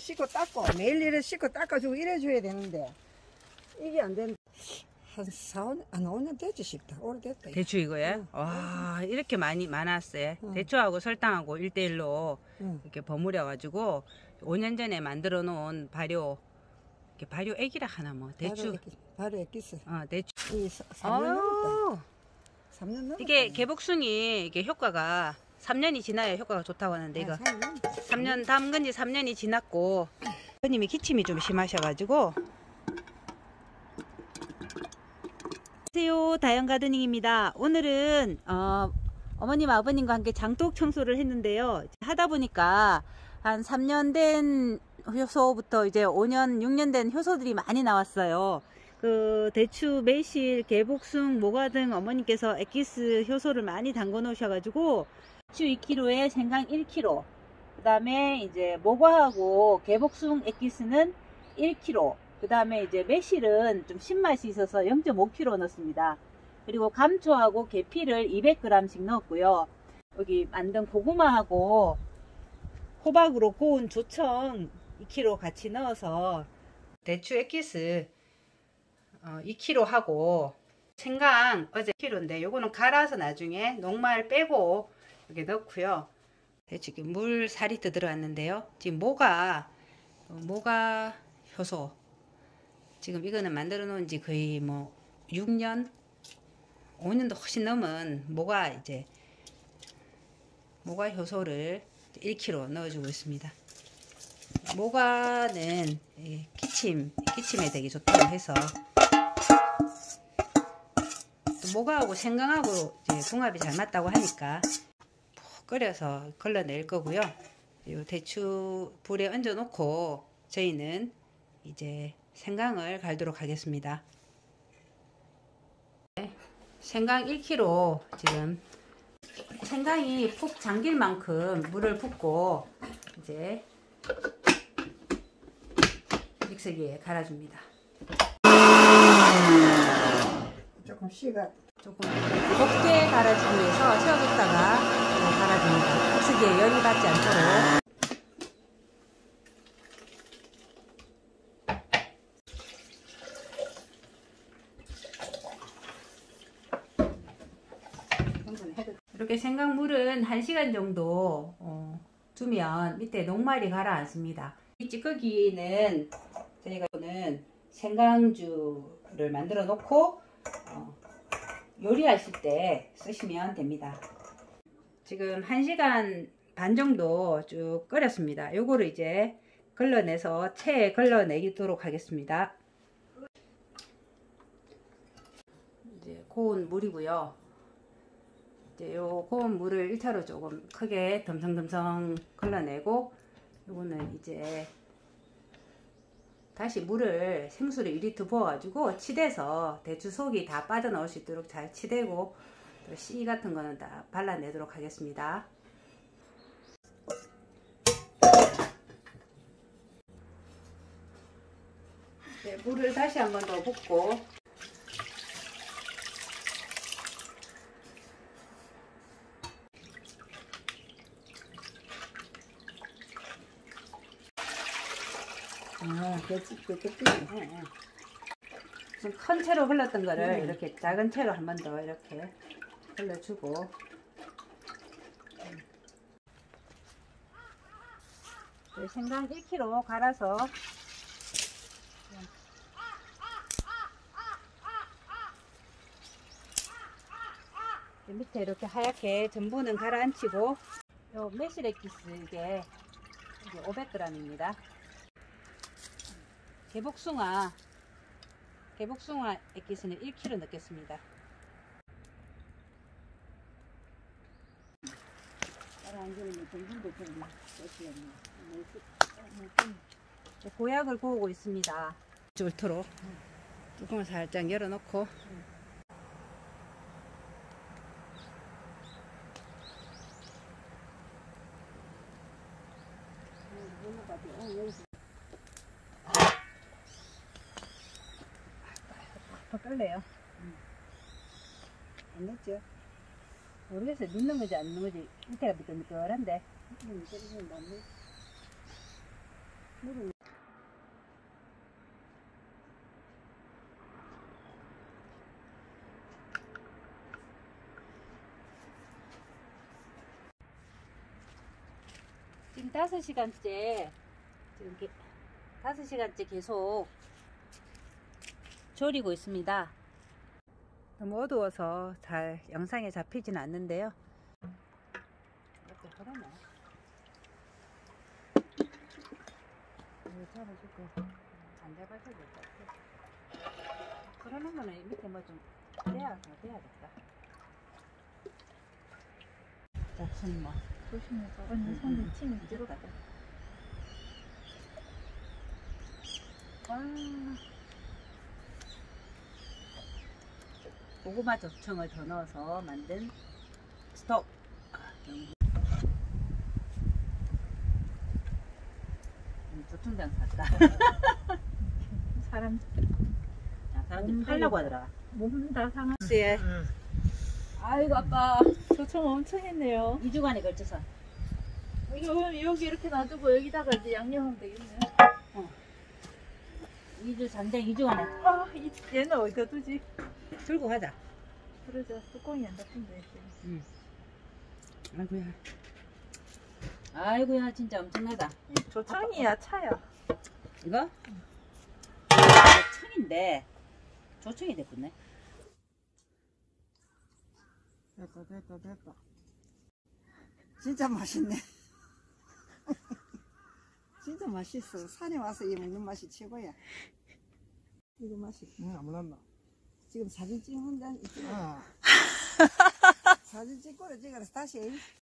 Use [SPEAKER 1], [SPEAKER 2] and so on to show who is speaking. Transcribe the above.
[SPEAKER 1] 씻고 닦고 매일 이래 씻고 닦아주고 이래줘야 되는데 이게 안 된다. 한 4, 5년, 한 5년 되지 싶다. 오래됐다.
[SPEAKER 2] 대추 이거에?
[SPEAKER 1] 응.
[SPEAKER 2] 와, 이렇게 많이 많았어요.
[SPEAKER 1] 응.
[SPEAKER 2] 대추하고 설탕하고 1대1로
[SPEAKER 1] 응.
[SPEAKER 2] 이렇게 버무려가지고 5년 전에 만들어 놓은 발효, 이렇게 발효 액이라 하나 뭐, 대추.
[SPEAKER 1] 바로 액기스.
[SPEAKER 2] 어, 대추.
[SPEAKER 1] 이 3년 넘었다.
[SPEAKER 2] 아,
[SPEAKER 1] 3년 넘었다.
[SPEAKER 2] 이게 개복숭이 이게 효과가 3년이 지나야 효과가 좋다고 하는데 이거.
[SPEAKER 1] 아, 3년.
[SPEAKER 2] 3년 담근 지 3년이 지났고 아버님이 기침이 좀 심하셔가지고. 안녕하세요. 다영 가드닝입니다. 오늘은 어, 어머님 아버님과 함께 장독 청소를 했는데요. 하다 보니까 한 3년 된 효소부터 이제 5년 6년 된 효소들이 많이 나왔어요. 그 대추, 매실, 개복숭, 모과 등 어머님께서 엑기스 효소를 많이 담궈 놓으셔가지고 대추 2kg에 생강 1kg 그 다음에 이제 모과하고 개복숭 엑기스는 1kg 그 다음에 이제 매실은 좀 신맛이 있어서 0.5kg 넣습니다. 그리고 감초하고 계피를 200g씩 넣었고요. 여기 만든 고구마하고 호박으로 고운 조청 2kg 같이 넣어서 대추 엑기스 어, 2kg 하고 생강 어제 1kg인데 요거는 갈아서 나중에 녹말 빼고 이렇게 넣고요 지금 물 4리터 들어왔는데요. 지금 모가 어, 모가 효소 지금 이거는 만들어 놓은 지 거의 뭐 6년 5년도 훨씬 넘은 모가 이제 모가 효소를 1kg 넣어주고 있습니다. 모가는 이 기침 기침에 되게 좋다고 해서 또 모가하고 생강하고 궁합이 잘 맞다고 하니까 끓여서 걸러낼 거고요. 요 대추 불에 얹어 놓고 저희는 이제 생강을 갈도록 하겠습니다. 네, 생강 1kg 지금 생강이 푹 잠길 만큼 물을 붓고 이제 믹서기에 갈아줍니다.
[SPEAKER 1] 조금 씨가
[SPEAKER 2] 조금 곱게 갈아주기 위해서 채워뒀다가 갈아줍니다. 믹서기에 열이 받지 않도록. 이렇게 생강물은 1시간 정도 어, 두면 밑에 녹말이 가라앉습니다. 이 찌꺼기는 저희가 는 생강주를 만들어 놓고 어, 요리하실 때 쓰시면 됩니다. 지금 1시간 반 정도 쭉 끓였습니다. 요거를 이제 걸러내서 체에 걸러내도록 하겠습니다. 이제 고운 물이고요. 이제 요 고운 물을 1차로 조금 크게 덤성덤성 걸러내고 요거는 이제 다시 물을 생수를 2리터 부어가지고 치대서 대추 속이 다 빠져나올 수 있도록 잘 치대고 또 씨 같은 거는 다 발라내도록 하겠습니다. 네, 물을 다시 한 번 더 붓고
[SPEAKER 1] 아, 그렇지, 그렇게
[SPEAKER 2] 좀큰 채로 흘렀던 거를
[SPEAKER 1] 음.
[SPEAKER 2] 이렇게 작은 채로 한 번 더 이렇게 흘려주고. 네, 생강 1kg 갈아서. 밑에 이렇게 하얗게 전부는 가라앉히고. 요 매실액기스 이게 500g입니다. 개복숭아. 개복숭아 액기스는 1kg 넣겠습니다.
[SPEAKER 1] 가라앉으면 정신도 좀 어찌겠네.
[SPEAKER 2] 고약을 구우고 있습니다. 줄토로 뚜껑을 살짝 열어놓고 더 끓래요.
[SPEAKER 1] 안 넣죠?
[SPEAKER 2] 모르겠어요. 넣는 건지 안 넣는 건지 밑에가 미끌미끌한데
[SPEAKER 1] 안 넣- 물을
[SPEAKER 2] 지금 5시간째 지금 게, 5시간째 계속 졸이고 있습니다. 너무 어두워서 잘 영상에 잡히진 않는데요. 이렇게 그러네. 이거 잡아줄게. 안 잡아줘도 될것 같아. 그러는 거는 밑에 뭐 좀 떼어서 떼야겠다. 자, 손 뭐.
[SPEAKER 3] 조심해서 언니 손에 침이
[SPEAKER 2] 찍어봐.
[SPEAKER 3] 들어가.
[SPEAKER 2] 와. 고구마 적청을 더 넣어서 만든 스톡. 음, 조청장 샀다.
[SPEAKER 3] 사람
[SPEAKER 2] 야, 사람들이 팔라고 하더라.
[SPEAKER 3] 몸다 상한.
[SPEAKER 2] 예. 아이고 아빠.
[SPEAKER 3] 조청 엄청 했네요.
[SPEAKER 2] 2주간에 걸쳐서.
[SPEAKER 3] 이거 여기 이렇게 놔두고 여기다가 이제 양념하면 되겠네.
[SPEAKER 2] 2주 장장 2주간에
[SPEAKER 3] 아, 이, 얘는 어디다 두지?
[SPEAKER 2] 들고 가자.
[SPEAKER 3] 그러자 뚜껑이 안 닫힌다 했어요.
[SPEAKER 2] 아이고야. 아이고야 진짜 엄청나다.
[SPEAKER 3] 조청이야 차야.
[SPEAKER 2] 이거? 청인데 조청이 됐겠네.
[SPEAKER 1] 됐다 됐다 됐다 진짜 맛있네 진짜 맛있어 산에 와서 이 먹는 맛이 최고야 이거 맛이
[SPEAKER 4] 응, 안 몰랐나?
[SPEAKER 1] 지금 사진 찍는다
[SPEAKER 4] 아,
[SPEAKER 1] 사진 찍고 찍어서 다시